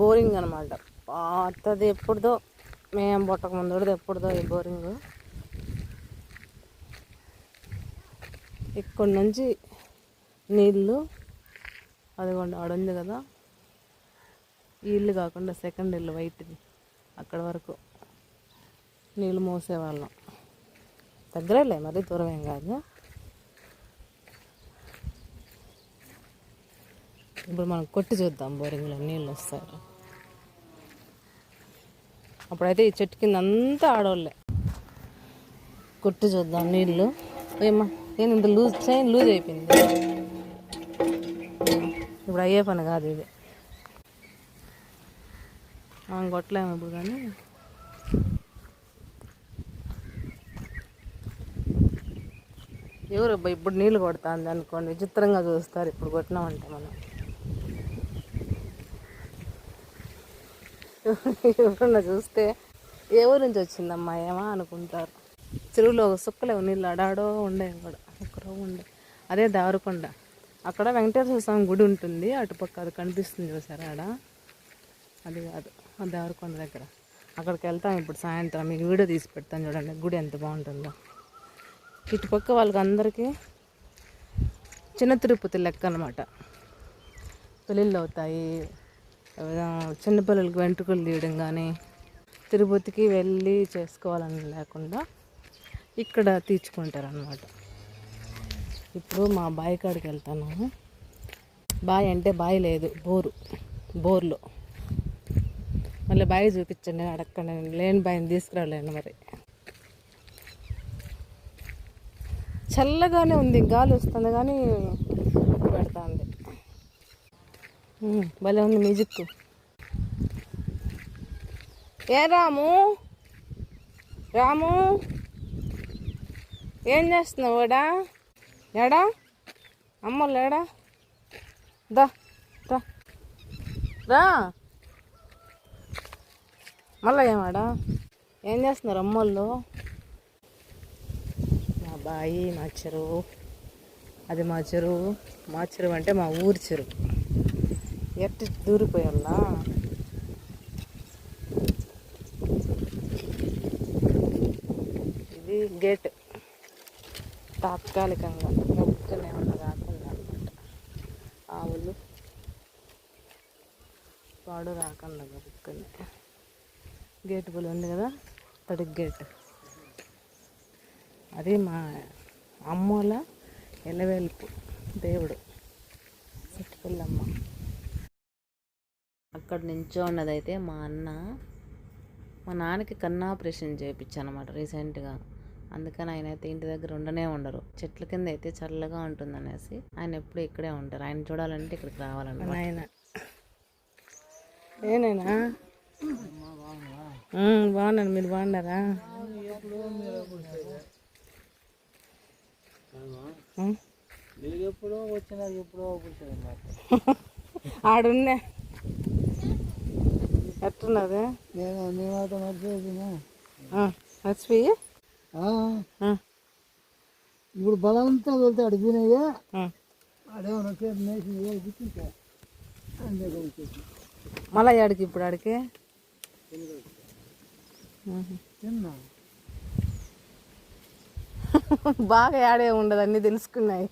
Boring అనమాట పాతది ఎప్పుడుదో మేము పుట్టక ముందు ఎప్పుడుదో ఈ బోరింగ్. ఇక్కడి నుంచి నీళ్ళు అదిగోండి ఆడ ఉంది కదా. ఇల్లు కాకుండా సెకండ్ ఇల్లు వైట్ది. అక్కడ వరకు నీళ్ళు మోసేవాళ్ళం. దగ్గరేలే మరీ దూరం ఏం కాదు. ఇప్పుడు మనం కొట్టి చూద్దాం బోరింగ్లో నీళ్ళు వస్తారు అప్పుడైతే ఈ చెట్టు కింద అంతా ఆడవాళ్ళే. కొట్టి చూద్దాం నీళ్ళు. ఏమ్మా నేను ఇంత లూజ్ చైన్ లూజ్ అయిపోయింది? ఇప్పుడు అయ్యే పని కాదు ఇది. మనం కొట్టలేము ఇప్పుడు కానీ. ఎవరు ఇప్పుడు నీళ్ళు కొడతాంది అనుకోండి విచిత్రంగా చూస్తారు ఇప్పుడు కొట్టినామంటే మనం. ఎవరన్నా చూస్తే ఏ ఊరు నుంచి వచ్చిందమ్మా ఏమా అనుకుంటారు. చెరువులో సుక్కలేవు నీళ్ళు అడాడో ఉండే కూడా ఉండే. అదే దారుకొండ. అక్కడ వెంకటేశ్వర స్వామి గుడి ఉంటుంది అటుపక్క అది కనిపిస్తుంది చూసారా ఆడ? అది కాదు ఆ దారుకొండ దగ్గర. అక్కడికి వెళ్తాం ఇప్పుడు సాయంత్రం మీకు వీడియో తీసి పెడతాను చూడండి గుడి ఎంత బాగుంటుందో. ఇటుపక్క వాళ్ళకి అందరికీ చిన్న తిరుపతి లెక్క అనమాట పెళ్ళిళ్ళు అవుతాయి. చిన్నపిల్లలకి వెంట్రుకలు తీయడం కానీ తిరుపతికి వెళ్ళి చేసుకోవాలని లేకుండా ఇక్కడ తీర్చుకుంటారనమాట ఇప్పుడు మా బావి కాడికి వెళ్తాను. బావి అంటే బావి లేదు బోరు బోర్లో. మళ్ళీ బావి చూపించండి అడగండి లేని బావిని తీసుకురాలేను మరి. చల్లగానే ఉంది గాలి వస్తుంది కానీ పెడుతుంది. భలే ఉంది మ్యూజిక్. ఏ రాము? రాము? ఏం చేస్తున్నావు ఎడా ఎడా? అమ్మలు ఎడా? దా రా. రా. మళ్ళా ఏమాడా ఏం చేస్తున్నారు అమ్మోళ్ళు? మా బాయి మా చెరువు. అది మా చెరువు. మా చెరువు అంటే మా ఊరి చెరువు. ఎట్టి దూరిపోయాలా ఇది గేట్. తాత్కాలికంగా మొక్కలు ఏమన్నా రాకుండా అనమాట ఆవులు పాడు రాకుండా మొక్కని గేట్ పులి ఉంది కదా తడికి గేట్. అది మా అమ్మోల ఎలవేల్పు దేవుడు. సిట్టుపిల్లమ్మ అక్కడ నుంచో ఉన్నదైతే మా అన్న మా నాన్నకి కన్ను ఆపరేషన్ చేయించాను అనమాట రీసెంట్గా. అందుకని ఆయన అయితే ఇంటి దగ్గర ఉండనే ఉండరు. చెట్ల కింద అయితే చల్లగా ఉంటుంది అనేసి ఆయన ఎప్పుడు ఇక్కడే ఉంటారు. ఆయన చూడాలంటే ఇక్కడికి రావాలన్నమాట. ఆయన ఏనైనా బాగున్నాను. మీరు బాగున్నారా? ఆడున్నా. ఎట్టున్నది నేను నీ మాట మర్చిపోయినా మర్చిపోయి? ఇప్పుడు బలవంతం వెళ్తే అడిగినాయా అడేమన్నా పేరు నేసి అంతే మళ్ళీ ఆడికి ఇప్పుడు ఆడికి? తిన్నా. బాగా ఆడే ఉండదు అన్నీ తెలుసుకున్నాయి.